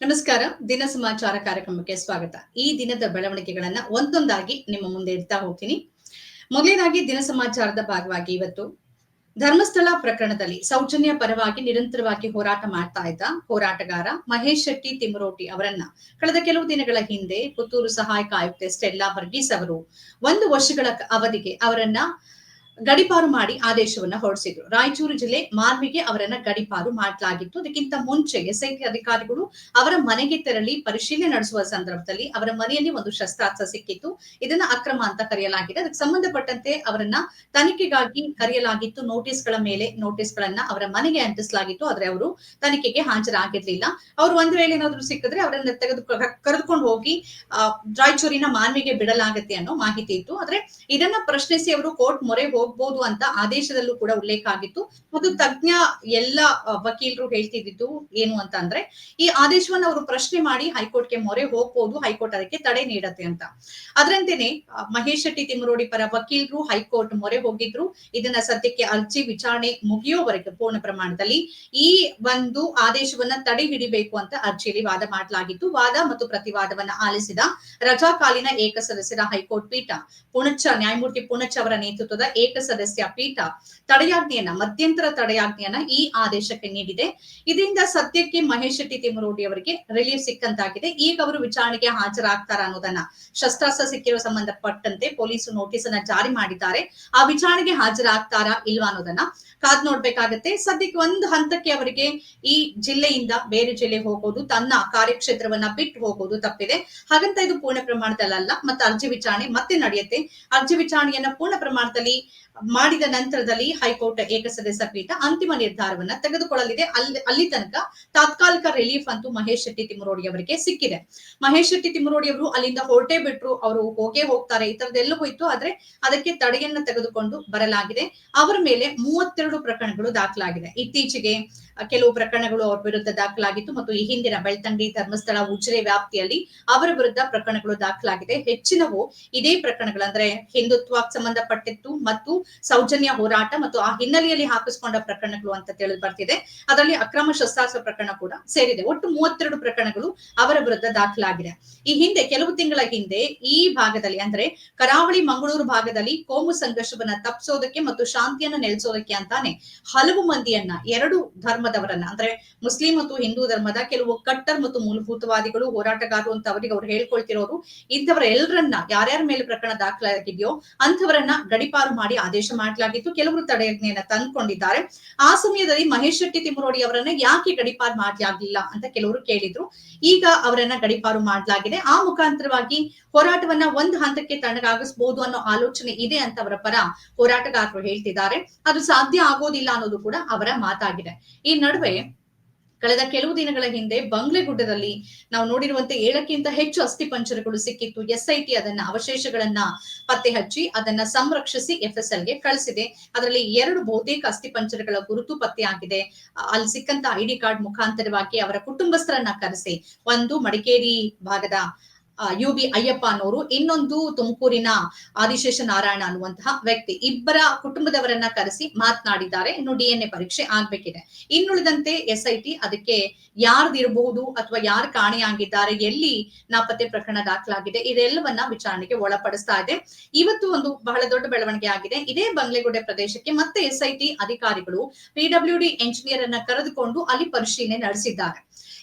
ನಮಸ್ಕಾರ, ದಿನ ಸಮಾಚಾರ ಕಾರ್ಯಕ್ರಮಕ್ಕೆ ಸ್ವಾಗತ. ಈ ದಿನದ ಬೆಳವಣಿಗೆಗಳನ್ನ ಒಂದೊಂದಾಗಿ ನಿಮ್ಮ ಮುಂದೆ ಇಡ್ತಾ ಹೋಗ್ತೀನಿ. ಮೊದಲನೇದಾಗಿ ದಿನ ಸಮಾಚಾರದ ಭಾಗವಾಗಿ ಇವತ್ತು ಧರ್ಮಸ್ಥಳ ಪ್ರಕರಣದಲ್ಲಿ ಸೌಜನ್ಯ ಪರವಾಗಿ ನಿರಂತರವಾಗಿ ಹೋರಾಟ ಮಾಡ್ತಾ ಇದ್ದ ಹೋರಾಟಗಾರ ಮಹೇಶ್ ಶೆಟ್ಟಿ ತಿಮರೋಟಿ ಅವರನ್ನ ಕಳೆದ ಕೆಲವು ದಿನಗಳ ಹಿಂದೆ ಪುತ್ತೂರು ಸಹಾಯಕ ಆಯುಕ್ತೆ ಸ್ಟೆಲ್ಲಾ ವರ್ಗೀಸ್ ಅವರು ಒಂದು ವರ್ಷಗಳ ಅವಧಿಗೆ ಅವರನ್ನ ಗಡಿಪಾರು ಮಾಡಿ ಆದೇಶವನ್ನ ಹೊರಡಿಸಿದ್ರು. ರಾಯಚೂರು ಜಿಲ್ಲೆ ಮಾರ್ವಿಗೆ ಅವರನ್ನ ಗಡಿಪಾರು ಮಾಡಲಾಗಿತ್ತು. ಅದಕ್ಕಿಂತ ಮುಂಚೆ ಎಸ್ಐಟಿ ಅಧಿಕಾರಿಗಳು ಅವರ ಮನೆಗೆ ತೆರಳಿ ಪರಿಶೀಲನೆ ನಡೆಸುವ ಸಂದರ್ಭದಲ್ಲಿ ಅವರ ಮನೆಯಲ್ಲಿ ಒಂದು ಶಸ್ತ್ರಾಸ್ತ್ರ ಸಿಕ್ಕಿತ್ತು. ಇದನ್ನ ಅಕ್ರಮ ಅಂತ ಕರೆಯಲಾಗಿದೆ. ಅದಕ್ಕೆ ಸಂಬಂಧಪಟ್ಟಂತೆ ಅವರನ್ನ ತನಿಖೆಗಾಗಿ ಕರೆಯಲಾಗಿತ್ತು. ನೋಟಿಸ್ಗಳ ಮೇಲೆ ನೋಟಿಸ್ಗಳನ್ನ ಅವರ ಮನೆಗೆ ಅಂಟಿಸಲಾಗಿತ್ತು. ಆದ್ರೆ ಅವರು ತನಿಖೆಗೆ ಹಾಜರಾಗಿರ್ಲಿಲ್ಲ. ಅವರು ಒಂದ್ ವೇಳೆ ಏನಾದ್ರು ಸಿಕ್ಕಿದ್ರೆ ಅವರನ್ನ ತೆಗೆದು ಕರೆದುಕೊಂಡು ಹೋಗಿ ರಾಯಚೂರಿನ ಮಾನ್ವಿಗೆ ಬಿಡಲಾಗತ್ತೆ ಅನ್ನೋ ಮಾಹಿತಿ ಇತ್ತು. ಆದ್ರೆ ಇದನ್ನ ಪ್ರಶ್ನಿಸಿ ಅವರು ಕೋರ್ಟ್ ಮೊರೆ ಹೋಗ್ಬೋದು ಅಂತ ಆದೇಶದಲ್ಲೂ ಕೂಡ ಉಲ್ಲೇಖ ಆಗಿತ್ತು. ಮತ್ತು ತಜ್ಞ ಎಲ್ಲ ವಕೀಲರು ಹೇಳ್ತಿದ್ದು ಏನು ಅಂತ ಅಂದ್ರೆ, ಈ ಆದೇಶವನ್ನ ಅವರು ಪ್ರಶ್ನೆ ಮಾಡಿ ಹೈಕೋರ್ಟ್ಗೆ ಮೊರೆ ಹೋಗ್ಬೋದು, ಹೈಕೋರ್ಟ್ ಅದಕ್ಕೆ ತಡೆ ನೀಡತ್ತೆ ಅಂತ. ಅದರಂತೆನೆ ಮಹೇಶ್ ಶೆಟ್ಟಿ ತಿಮ್ಮರೋಡಿ ಪರ ವಕೀಲರು ಹೈಕೋರ್ಟ್ ಮೊರೆ ಹೋಗಿದ್ರು. ಇದನ್ನ ಸದ್ಯಕ್ಕೆ ಅರ್ಜಿ ವಿಚಾರಣೆ ಮುಗಿಯೋವರೆಗೆ ಪೂರ್ಣ ಪ್ರಮಾಣದಲ್ಲಿ ಈ ಒಂದು ಆದೇಶವನ್ನ ತಡೆ ಹಿಡಿಬೇಕು ಅಂತ ಅರ್ಜಿಯಲ್ಲಿ ವಾದ ಮಾಡಲಾಗಿತ್ತು. ವಾದ ಮತ್ತು ಪ್ರತಿವಾದವನ್ನ ಆಲಿಸಿದ ರಜಾಕಾಲೀನ ಏಕಸದಸ್ಯರ ಹೈಕೋರ್ಟ್ ಪೀಠ, ಪುಣಚ, ನ್ಯಾಯಮೂರ್ತಿ ಪುಣಚ್ ಅವರ ನೇತೃತ್ವದ ಏಕಸದಸ್ಯ ಪೀಠ ತಡೆಯಾಜ್ಞೆಯನ್ನ, ಮಧ್ಯಂತರ ತಡೆಯಾಜ್ಞೆಯನ್ನ ಈ ಆದೇಶಕ್ಕೆ ನೀಡಿದೆ. ಇದರಿಂದ ಸದ್ಯಕ್ಕೆ ಮಹೇಶ್ ಶೆಟ್ಟಿ ತಿಮ್ಮರೋಡಿ ಅವರಿಗೆ ರಿಲೀಫ್ ಸಿಕ್ಕಂತಾಗಿದೆ. ಈಗ ಅವರು ವಿಚಾರಣೆಗೆ ಹಾಜರಾಗ್ತಾರ ಅನ್ನೋದನ್ನ ಶಸ್ತ್ರಾಸ್ತ್ರ ಸಿಕ್ಕಿರುವ ಸಂಬಂಧಪಟ್ಟಂತೆ ಪೊಲೀಸ್ ನೋಟಿಸ್ ಅನ್ನ ಜಾರಿ ಮಾಡಿದ್ದಾರೆ. ಆ ವಿಚಾರಣೆಗೆ ಹಾಜರಾಗ್ತಾರಾ ಇಲ್ವಾ ಅನ್ನೋದನ್ನ ಕಾದ್ ನೋಡ್ಬೇಕಾಗತ್ತೆ. ಸದ್ಯಕ್ಕೆ ಒಂದು ಹಂತಕ್ಕೆ ಅವರಿಗೆ ಈ ಜಿಲ್ಲೆಯಿಂದ ಬೇರೆ ಜಿಲ್ಲೆಗೆ ಹೋಗೋದು, ತನ್ನ ಕಾರ್ಯಕ್ಷೇತ್ರವನ್ನ ಬಿಟ್ಟು ಹೋಗೋದು ತಪ್ಪಿದೆ. ಹಾಗಂತ ಇದು ಪೂರ್ಣ ಪ್ರಮಾಣದಲ್ಲ ಮತ್ತೆ ಅರ್ಜಿ ವಿಚಾರಣೆ ಮತ್ತೆ ನಡೆಯುತ್ತೆ. ಅರ್ಜಿ ವಿಚಾರಣೆಯನ್ನ ಪೂರ್ಣ ಪ್ರಮಾಣದಲ್ಲಿ ಮಾಡಿದ ನಂತರದಲ್ಲಿ ಹೈಕೋರ್ಟ್ ಏಕಸದಸ್ಯ ಪೀಠ ಅಂತಿಮ ನಿರ್ಧಾರವನ್ನ ತೆಗೆದುಕೊಳ್ಳಲಿದೆ. ಅಲ್ಲಿ ಅಲ್ಲಿ ತನಕ ತಾತ್ಕಾಲಿಕ ರಿಲೀಫ್ ಅಂತೂ ಮಹೇಶ್ ಶೆಟ್ಟಿ ತಿಮ್ಮರೋಡಿ ಅವರಿಗೆ ಸಿಕ್ಕಿದೆ. ಮಹೇಶ್ ಶೆಟ್ಟಿ ತಿಮ್ಮರೋಡಿ ಅವರು ಅಲ್ಲಿಂದ ಹೊರಟೇ ಬಿಟ್ರು, ಅವರು ಹೋಗೇ ಹೋಗ್ತಾರೆ, ಈ ತರದೆಲ್ಲವೂ ಹೋಯ್ತು. ಆದ್ರೆ ಅದಕ್ಕೆ ತಡೆಯನ್ನ ತೆಗೆದುಕೊಂಡು ಬರಲಾಗಿದೆ. ಅವರ ಮೇಲೆ ಮೂವತ್ತೆರಡು ಪ್ರಕರಣಗಳು ದಾಖಲಾಗಿದೆ. ಇತ್ತೀಚೆಗೆ ಕೆಲವು ಪ್ರಕರಣಗಳು ಅವರ ವಿರುದ್ಧ ದಾಖಲಾಗಿತ್ತು ಮತ್ತು ಈ ಹಿಂದಿನ ಬೆಳ್ತಂಗಿ ಧರ್ಮಸ್ಥಳ ಉಜಿರೆ ವ್ಯಾಪ್ತಿಯಲ್ಲಿ ಅವರ ವಿರುದ್ಧ ಪ್ರಕರಣಗಳು ದಾಖಲಾಗಿದೆ. ಹೆಚ್ಚಿನವು ಇದೇ ಪ್ರಕರಣಗಳು ಅಂದ್ರೆ ಹಿಂದುತ್ವಕ್ಕೆ ಸಂಬಂಧಪಟ್ಟಿತ್ತು ಮತ್ತು ಸೌಜನ್ಯ ಹೋರಾಟ ಮತ್ತು ಆ ಹಿನ್ನೆಲೆಯಲ್ಲಿ ಹಾಕಿಸ್ಕೊಂಡ ಪ್ರಕರಣಗಳು ಅಂತ ತಿಳಿದು ಬರ್ತಿದೆ. ಅದರಲ್ಲಿ ಅಕ್ರಮ ಶಸ್ತ್ರಾಸ್ತ್ರ ಪ್ರಕರಣ ಕೂಡ ಸೇರಿದೆ. ಒಟ್ಟು ಮೂವತ್ತೆರಡು ಪ್ರಕರಣಗಳು ಅವರ ವಿರುದ್ಧ ದಾಖಲಾಗಿದೆ. ಈ ಹಿಂದೆ ಕೆಲವು ತಿಂಗಳ ಹಿಂದೆ ಈ ಭಾಗದಲ್ಲಿ ಅಂದ್ರೆ ಕರಾವಳಿ ಮಂಗಳೂರು ಭಾಗದಲ್ಲಿ ಕೋಮು ಸಂಘರ್ಷವನ್ನ ತಪ್ಪಿಸೋದಕ್ಕೆ ಮತ್ತು ಶಾಂತಿಯನ್ನ ನೆಲೆಸೋದಕ್ಕೆ ಅಂತಾನೆ ಹಲವು ಮಂದಿಯನ್ನ ಎರಡು ಧರ್ಮದವರನ್ನ ಅಂದ್ರೆ ಮುಸ್ಲಿಂ ಮತ್ತು ಹಿಂದೂ ಧರ್ಮದ ಕೆಲವು ಕಟ್ಟರ್ ಮತ್ತು ಮೂಲಭೂತವಾದಿಗಳು, ಹೋರಾಟಗಾರರು ಅಂತ ಅವರಿಗೆ ಅವ್ರು ಹೇಳ್ಕೊಳ್ತಿರೋರು, ಇಂಥವರ ಎಲ್ಲರನ್ನ ಯಾರ್ಯಾರ ಮೇಲೆ ಪ್ರಕರಣ ದಾಖಲಾಗಿದೆಯೋ ಅಂಥವರನ್ನ ಗಡಿಪಾರು ಮಾಡಿ ಆದೇಶ ಮಾಡಲಾಗಿತ್ತು. ಕೆಲವರು ತಡೆಯಾಜ್ಞೆಯನ್ನ ತಂದ್ಕೊಂಡಿದ್ದಾರೆ. ಆ ಸಮಯದಲ್ಲಿ ಮಹೇಶ್ ಶೆಟ್ಟಿ ತಿಮ್ಮರೋಡಿ ಅವರನ್ನ ಯಾಕೆ ಗಡಿಪಾರು ಮಾಡಲಾಗಿಲ್ಲ ಅಂತ ಕೆಲವರು ಕೇಳಿದ್ರು. ಈಗ ಅವರನ್ನ ಗಡಿಪಾರು ಮಾಡಲಾಗಿದೆ. ಆ ಮುಖಾಂತರವಾಗಿ ಹೋರಾಟವನ್ನ ಒಂದು ಹಂತಕ್ಕೆ ತಣ್ಣಗಾಗಿಸಬಹುದು ಅನ್ನೋ ಆಲೋಚನೆ ಇದೆ ಅಂತ ಅವರ ಪರ ಹೋರಾಟಗಾರರು ಹೇಳ್ತಿದ್ದಾರೆ. ಅದು ಸಾಧ್ಯ ಆಗೋದಿಲ್ಲ ಅನ್ನೋದು ಕೂಡ ಅವರ ಮಾತಾಗಿದೆ. ಈ ನಡುವೆ ಕಳೆದ ಕೆಲವು ದಿನಗಳ ಹಿಂದೆ ಬಂಗ್ಲೆಗುಡ್ಡದಲ್ಲಿ ನಾವು ನೋಡಿರುವಂತೆ ಏಳಕ್ಕಿಂತ ಹೆಚ್ಚು ಅಸ್ಥಿಪಂಜರಗಳು ಸಿಕ್ಕಿತ್ತು. ಎಸ್ಐಟಿ ಅದನ್ನ ಅವಶೇಷಗಳನ್ನ ಪತ್ತೆ ಹಚ್ಚಿ ಅದನ್ನ ಸಂರಕ್ಷಿಸಿ ಎಫ್ಎಸ್ಎಲ್ಗೆ ಕಳಿಸಿದೆ. ಅದರಲ್ಲಿ ಎರಡು ಬಹುತೇಕ ಅಸ್ಥಿಪಂಜರಗಳ ಗುರುತು ಪತ್ತೆಯಾಗಿದೆ ಅಲ್ಲಿ ಸಿಕ್ಕಂತ ಐಡಿ ಕಾರ್ಡ್ ಮುಖಾಂತರವಾಗಿ ಅವರ ಕುಟುಂಬಸ್ಥರನ್ನ ಕರೆಸಿ, ಒಂದು ಮಡಿಕೇರಿ ಭಾಗದ ಯು ಬಿ ಅಯ್ಯಪ್ಪ ಅನ್ನೋರು ಇನ್ನೊಂದು ತುಮಕೂರಿನ ಆದಿಶೇಷ ನಾರಾಯಣ ಅನ್ನುವಂತಹ ವ್ಯಕ್ತಿ. ಇಬ್ಬರ ಕುಟುಂಬದವರನ್ನ ಕರೆಸಿ ಮಾತನಾಡಿದ್ದಾರೆ. ಇನ್ನು ಡಿಎನ್ಎ ಪರೀಕ್ಷೆ ಆಗ್ಬೇಕಿದೆ. ಇನ್ನುಳಿದಂತೆ ಎಸ್ ಐ ಟಿ ಅದಕ್ಕೆ ಯಾರ್ದಿರಬಹುದು ಅಥವಾ ಯಾರು ಕಾಣೆಯಾಗಿದ್ದಾರೆ, ಎಲ್ಲಿ ನಾಪತ್ತೆ ಪ್ರಕರಣ ದಾಖಲಾಗಿದೆ, ಇದೆಲ್ಲವನ್ನ ವಿಚಾರಣೆಗೆ ಒಳಪಡಿಸ್ತಾ ಇದೆ. ಇವತ್ತು ಒಂದು ಬಹಳ ದೊಡ್ಡ ಬೆಳವಣಿಗೆ ಆಗಿದೆ. ಇದೇ ಬಂಗ್ಲೆಗುಡ್ಡೆ ಪ್ರದೇಶಕ್ಕೆ ಮತ್ತೆ ಎಸ್ ಐ ಟಿ ಅಧಿಕಾರಿಗಳು ಪಿಡಬ್ಲ್ಯೂಡಿ ಎಂಜಿನಿಯರ್ ಅನ್ನ ಕರೆದುಕೊಂಡು ಅಲ್ಲಿ ಪರಿಶೀಲನೆ ನಡೆಸಿದ್ದಾರೆ.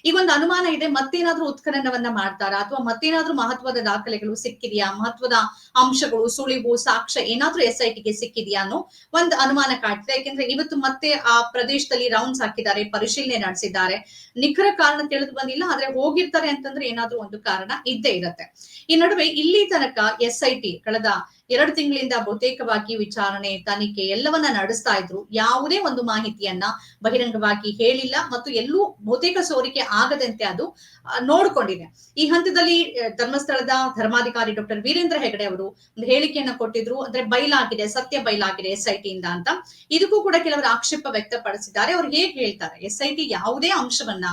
ಈಗ ಒಂದು ಅನುಮಾನ ಇದೆ, ಮತ್ತೇನಾದ್ರೂ ಉತ್ಖನನವನ್ನ ಮಾಡ್ತಾರಾ ಅಥವಾ ಮತ್ತೇನಾದ್ರೂ ಮಹತ್ವದ ದಾಖಲೆಗಳು ಸಿಕ್ಕಿದೆಯಾ? ಮಹತ್ವದ ಅಂಶಗಳು, ಸುಳಿವು, ಸಾಕ್ಷ್ಯ ಏನಾದ್ರೂ ಎಸ್ ಐ ಟಿಗೆ ಸಿಕ್ಕಿದೆಯಾ ಅನ್ನೋ ಒಂದು ಅನುಮಾನ ಕಾಡ್ತಿದೆ ಯಾಕೆಂದ್ರೆ ಇವತ್ತು ಮತ್ತೆ ಆ ಪ್ರದೇಶದಲ್ಲಿ ರೌಂಡ್ಸ್ ಹಾಕಿದ್ದಾರೆ, ಪರಿಶೀಲನೆ ನಡೆಸಿದ್ದಾರೆ. ನಿಖರ ಕಾರಣ ತಿಳಿದು ಬಂದಿಲ್ಲ, ಆದ್ರೆ ಹೋಗಿರ್ತಾರೆ ಅಂತಂದ್ರೆ ಏನಾದ್ರೂ ಒಂದು ಕಾರಣ ಇದ್ದೇ ಇರತ್ತೆ. ಈ ನಡುವೆ ಇಲ್ಲಿ ತನಕ ಎಸ್ ಐ ಟಿ ಕಳೆದ ಎರಡು ತಿಂಗಳಿಂದ ಬಹುತೇಕವಾಗಿ ವಿಚಾರಣೆ, ತನಿಖೆ ಎಲ್ಲವನ್ನ ನಡೆಸ್ತಾ ಇದ್ರು. ಯಾವುದೇ ಒಂದು ಮಾಹಿತಿಯನ್ನ ಬಹಿರಂಗವಾಗಿ ಹೇಳಿಲ್ಲ ಮತ್ತು ಎಲ್ಲೂ ಬಹುತೇಕ ಸೋರಿಕೆ ಆಗದಂತೆ ಅದು ನೋಡ್ಕೊಂಡಿದೆ. ಈ ಹಂತದಲ್ಲಿ ಧರ್ಮಸ್ಥಳದ ಧರ್ಮಾಧಿಕಾರಿ ಡಾಕ್ಟರ್ ವೀರೇಂದ್ರ ಹೆಗಡೆ ಅವರು ಒಂದು ಹೇಳಿಕೆಯನ್ನ ಕೊಟ್ಟಿದ್ರು. ಅಂದ್ರೆ ಬಯಲಾಗಿದೆ ಸತ್ಯ ಬಯಲಾಗಿದೆ ಎಸ್ ಐ ಟಿಯಿಂದ ಅಂತ. ಇದಕ್ಕೂ ಕೂಡ ಕೆಲವರು ಆಕ್ಷೇಪ ವ್ಯಕ್ತಪಡಿಸಿದ್ದಾರೆ. ಅವ್ರು ಹೇಗೆ ಹೇಳ್ತಾರೆ? ಎಸ್ ಐ ಟಿ ಯಾವುದೇ ಅಂಶವನ್ನ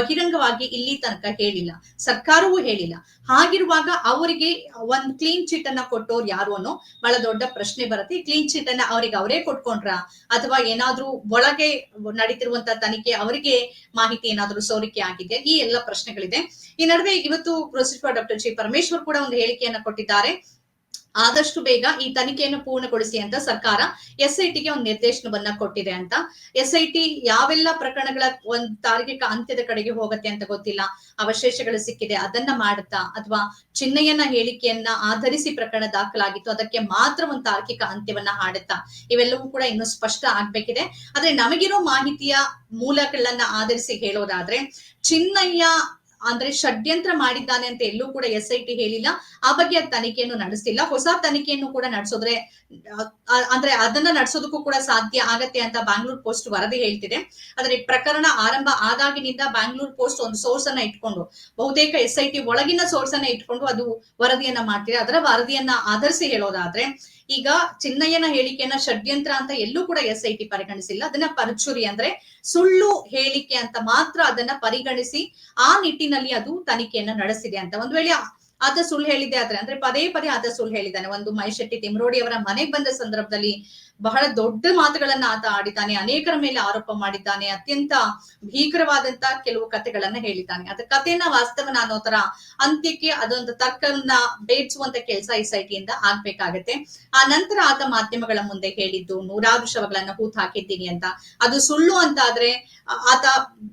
ಬಹಿರಂಗವಾಗಿ ಇಲ್ಲಿ ತನಕ ಹೇಳಿಲ್ಲ. ಸರ್ಕಾರವೂ ಹೇಳಿಲ್ಲ. ಹಾಗಿರುವಾಗ ಅವರಿಗೆ ಒಂದ್ ಕ್ಲೀನ್ ಚಿಟ್ ಅನ್ನ ಕೊಟ್ಟವ್ರು ಯಾರು ಅನ್ನೋ ಬಹಳ ದೊಡ್ಡ ಪ್ರಶ್ನೆ ಬರುತ್ತೆ. ಕ್ಲೀನ್ ಚೀಟ್ ಅನ್ನ ಅವ್ರಿಗೆ ಅವರೇ ಕೊಟ್ಕೊಂಡ್ರ? ಅಥವಾ ಏನಾದ್ರೂ ಒಳಗೆ ನಡೀತಿರುವಂತ ತನಿಖೆ ಅವರಿಗೆ ಮಾಹಿತಿ ಏನಾದ್ರೂ ಸೋರಿಕೆ ಆಗಿದೆ ಈ ಎಲ್ಲ ಪ್ರಶ್ನೆಗಳಿದೆ. ಈ ನಡುವೆ ಇವತ್ತು ಸಚಿವ ಡಾಕ್ಟರ್ ಜಿ ಪರಮೇಶ್ವರ್ ಕೂಡ ಒಂದು ಹೇಳಿಕೆಯನ್ನ ಕೊಟ್ಟಿದ್ದಾರೆ. ಆದಷ್ಟು ಬೇಗ ಈ ತನಿಖೆಯನ್ನು ಪೂರ್ಣಗೊಳಿಸಿ ಅಂತ ಸರ್ಕಾರ ಎಸ್ ಐ ಟಿಗೆ ಒಂದು ನಿರ್ದೇಶನವನ್ನ ಕೊಟ್ಟಿದೆ ಅಂತ. ಎಸ್ ಐ ಟಿ ಯಾವೆಲ್ಲ ಪ್ರಕರಣಗಳ ಒಂದು ತಾರ್ಕಿಕ ಅಂತ್ಯದ ಕಡೆಗೆ ಹೋಗುತ್ತೆ ಅಂತ ಗೊತ್ತಿಲ್ಲ. ಅವಶೇಷಗಳು ಸಿಕ್ಕಿದೆ. ಅದನ್ನ ಮಾಡುತ್ತಾ ಅಥವಾ ಚಿನ್ನಯ್ಯನ ಹೇಳಿಕೆಯನ್ನ ಆಧರಿಸಿ ಪ್ರಕರಣ ದಾಖಲಾಗಿತ್ತು. ಅದಕ್ಕೆ ಮಾತ್ರ ಒಂದು ತಾರ್ಕಿಕ ಅಂತ್ಯವನ್ನ ಹಾಡುತ್ತಾ ಇವೆಲ್ಲವೂ ಕೂಡ ಇನ್ನು ಸ್ಪಷ್ಟ ಆಗ್ಬೇಕಿದೆ. ಆದ್ರೆ ನಮಗಿರೋ ಮಾಹಿತಿಯ ಮೂಲಗಳನ್ನ ಆಧರಿಸಿ ಹೇಳೋದಾದ್ರೆ ಚಿನ್ನಯ್ಯ ಅಂದ್ರೆ ಷಡ್ಯಂತ್ರ ಮಾಡಿದ್ದಾನೆ ಅಂತ ಎಲ್ಲೂ ಕೂಡ ಎಸ್ ಐ ಟಿ ಹೇಳಿಲ್ಲ. ಆ ಬಗ್ಗೆ ತನಿಖೆಯನ್ನು ನಡೆಸ್ತಿಲ್ಲ. ಹೊಸ ತನಿಖೆಯನ್ನು ಕೂಡ ನಡೆಸೋದ್ರೆ ಅಂದ್ರೆ ಅದನ್ನ ನಡೆಸೋದಕ್ಕೂ ಕೂಡ ಸಾಧ್ಯ ಆಗತ್ತೆ ಅಂತ ಬ್ಯಾಂಗ್ಳೂರ್ ಪೋಸ್ಟ್ ವರದಿ ಹೇಳ್ತಿದೆ. ಆದ್ರೆ ಪ್ರಕರಣ ಆರಂಭ ಆದಾಗಿನಿಂದ ಬ್ಯಾಂಗ್ಳೂರ್ ಪೋಸ್ಟ್ ಒಂದು ಸೋರ್ಸ್ ಅನ್ನ ಇಟ್ಕೊಂಡು, ಬಹುತೇಕ ಎಸ್ ಐ ಟಿ ಒಳಗಿನ ಸೋರ್ಸ್ ಅನ್ನ ಇಟ್ಕೊಂಡು ಅದು ವರದಿಯನ್ನ ಮಾಡ್ತಿದೆ. ಅದರ ವರದಿಯನ್ನ ಆಧರಿಸಿ ಹೇಳೋದಾದ್ರೆ, ಈಗ ಚಿನ್ನಯ್ಯನ ಹೇಳಿಕೆಯನ್ನ ಷಡ್ಯಂತ್ರ ಅಂತ ಎಲ್ಲೂ ಕೂಡ ಎಸ್ ಐ ಟಿ ಪರಿಗಣಿಸಿಲ್ಲ. ಅದನ್ನ ಪರಚೂರಿ ಅಂದ್ರೆ ಸುಳ್ಳು ಹೇಳಿಕೆ ಅಂತ ಮಾತ್ರ ಅದನ್ನ ಪರಿಗಣಿಸಿ ಆ ನಿಟ್ಟಿನಲ್ಲಿ ಅದು ತನಿಖೆಯನ್ನ ನಡೆಸಿದೆ ಅಂತ ಒಂದು ವೇಳೆ ಆತ ಸುಳ್ಳು ಹೇಳಿದೆ ಆದ್ರೆ ಅಂದ್ರೆ ಪದೇ ಪದೇ ಆತ ಸುಳ್ಳು ಹೇಳಿದ್ದಾನೆ. ಒಂದು ಮೈಶೆಟ್ಟಿ ತಿಮ್ರೋಡಿ ಅವರ ಮನೆಗೆ ಬಂದ ಸಂದರ್ಭದಲ್ಲಿ ಬಹಳ ದೊಡ್ಡ ಮಾತುಗಳನ್ನ ಆತ ಆಡಿದ್ದಾನೆ, ಅನೇಕರ ಮೇಲೆ ಆರೋಪ ಮಾಡಿದ್ದಾನೆ, ಅತ್ಯಂತ ಭೀಕರವಾದಂತ ಕೆಲವು ಕಥೆಗಳನ್ನ ಹೇಳಿದ್ದಾನೆ. ಅದ ಕಥೆಯನ್ನ ವಾಸ್ತವನ ಅನ್ನೋ ತರ ಅಂತ್ಯಕ್ಕೆ ಅದೊಂದು ತರ್ಕನ್ನ ಬೇಡಿಸುವಂತ ಕೆಲಸ ಈ ಸೈಟಿಯಿಂದ ಆಗ್ಬೇಕಾಗತ್ತೆ. ಆ ನಂತರ ಆತ ಮಾಧ್ಯಮಗಳ ಮುಂದೆ ಹೇಳಿದ್ದು, ನೂರಾರು ಶವಗಳನ್ನ ಹೂತ್ ಹಾಕಿದ್ದೀನಿ ಅಂತ. ಅದು ಸುಳ್ಳು ಅಂತ ಆದ್ರೆ ಆತ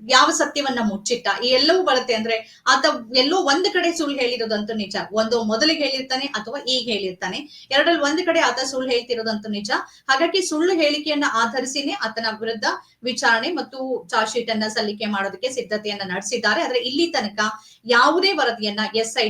ಯಾವ ಸತ್ಯವನ್ನ ಮುಚ್ಚಿಟ್ಟ? ಈ ಎಲ್ಲವೂ ಬರುತ್ತೆ ಅಂದ್ರೆ ಆತ ಎಲ್ಲೋ ಒಂದ್ ಕಡೆ ಸುಳ್ಳು ಹೇಳಿರೋದಂತೂ ನಿಜ. ಒಂದು ಮೊದಲಿಗೆ ಹೇಳಿರ್ತಾನೆ ಅಥವಾ ಈಗ ಹೇಳಿರ್ತಾನೆ. ಎರಡರಲ್ಲಿ ಒಂದ್ ಕಡೆ ಆತ ಸುಳ್ಳು ಹೇಳ್ತಿರೋದಂತೂ ನಿಜ. ಹಾಗಾಗಿ ಸುಳ್ಳು ಹೇಳಿಕೆಯನ್ನ ಆಧರಿಸಿನೇ ಆತನ ವಿರುದ್ಧ ವಿಚಾರಣೆ ಮತ್ತು ಚಾರ್ಜ್ ಶೀಟ್ ಅನ್ನ ಸಲ್ಲಿಕೆ ಮಾಡೋದಕ್ಕೆ ಸಿದ್ಧತೆಯನ್ನ ನಡೆಸಿದ್ದಾರೆ. ಆದ್ರೆ ಇಲ್ಲಿ ತನಕ ಯಾವುದೇ ವರದಿಯನ್ನ ಎಸ್ ಐ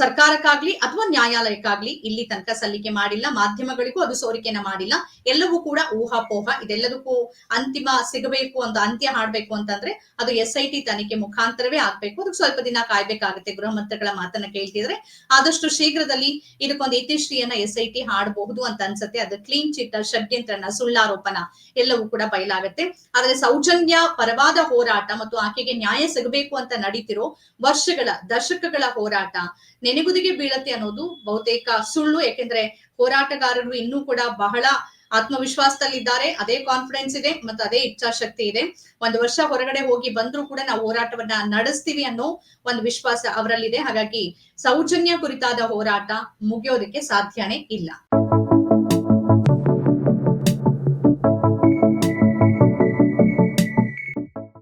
ಸರ್ಕಾರಕ್ಕಾಗ್ಲಿ ಅಥವಾ ನ್ಯಾಯಾಲಯಕ್ಕಾಗ್ಲಿ ಇಲ್ಲಿ ತನಕ ಸಲ್ಲಿಕೆ ಮಾಡಿಲ್ಲ, ಮಾಧ್ಯಮಗಳಿಗೂ ಅದು ಸೋರಿಕೆನ ಮಾಡಿಲ್ಲ. ಎಲ್ಲವೂ ಕೂಡ ಊಹಾಪೋಹ, ಇದೆಲ್ಲದಕ್ಕೂ ಅಂತಿಮ ಸಿಗಬೇಕು ಅಂತ, ಅಂತ್ಯ ಹಾಡ್ಬೇಕು ಅಂತಂದ್ರೆ ಅದು ಎಸ್ ಐ ಟಿ ತನಿಖೆ ಮುಖಾಂತರವೇ ಆಗ್ಬೇಕು. ಅದಕ್ಕೆ ಸ್ವಲ್ಪ ದಿನ ಕಾಯ್ಬೇಕಾಗುತ್ತೆ. ಗೃಹ ಮಂತ್ರಿಗಳ ಮಾತನ್ನ ಕೇಳ್ತಿದ್ರೆ ಆದಷ್ಟು ಶೀಘ್ರದಲ್ಲಿ ಇದಕ್ಕೊಂದು ಇತಿಶ್ರೀಯನ್ನ ಎಸ್ ಐ ಟಿ ಹಾಡಬಹುದು ಅಂತ ಅನ್ಸುತ್ತೆ. ಅದು ಕ್ಲೀನ್ ಚಿಟ್ ಷಡ್ಯಂತ್ರನ, ಸುಳ್ಳಾರೋಪನ ಎಲ್ಲವೂ ಕೂಡ ಬಯಲಾಗುತ್ತೆ. ಆದ್ರೆ ಸೌಜನ್ಯ ಪರವಾದ ಹೋರಾಟ ಮತ್ತು ಆಕೆಗೆ ನ್ಯಾಯ ಸಿಗಬೇಕು ಅಂತ ನಡೀತಿರೋ ವರ್ಷಗಳ, ದಶಕಗಳ ಹೋರಾಟ ನೆನೆಗುದಿಗೆ ಬೀಳತ್ತೆ ಅನ್ನೋದು ಬಹುತೇಕ ಸುಳ್ಳು, ಯಾಕೆಂದ್ರೆ ಹೋರಾಟಗಾರರು ಇನ್ನೂ ಕೂಡ ಬಹಳ ಆತ್ಮವಿಶ್ವಾಸದಲ್ಲಿದ್ದಾರೆ. ಅದೇ ಕಾನ್ಫಿಡೆನ್ಸ್ ಇದೆ ಮತ್ತೆ ಅದೇ ಇಚ್ಛಾಶಕ್ತಿ ಇದೆ. ಒಂದು ವರ್ಷ ಹೊರಗಡೆ ಹೋಗಿ ಬಂದ್ರೂ ಕೂಡ ನಾವು ಹೋರಾಟವನ್ನ ನಡೆಸ್ತೀವಿ ಅನ್ನೋ ಒಂದು ವಿಶ್ವಾಸ ಅವರಲ್ಲಿದೆ. ಹಾಗಾಗಿ ಸೌಜನ್ಯ ಕುರಿತಾದ ಹೋರಾಟ ಮುಗಿಯೋದಕ್ಕೆ ಸಾಧ್ಯನೇ ಇಲ್ಲ.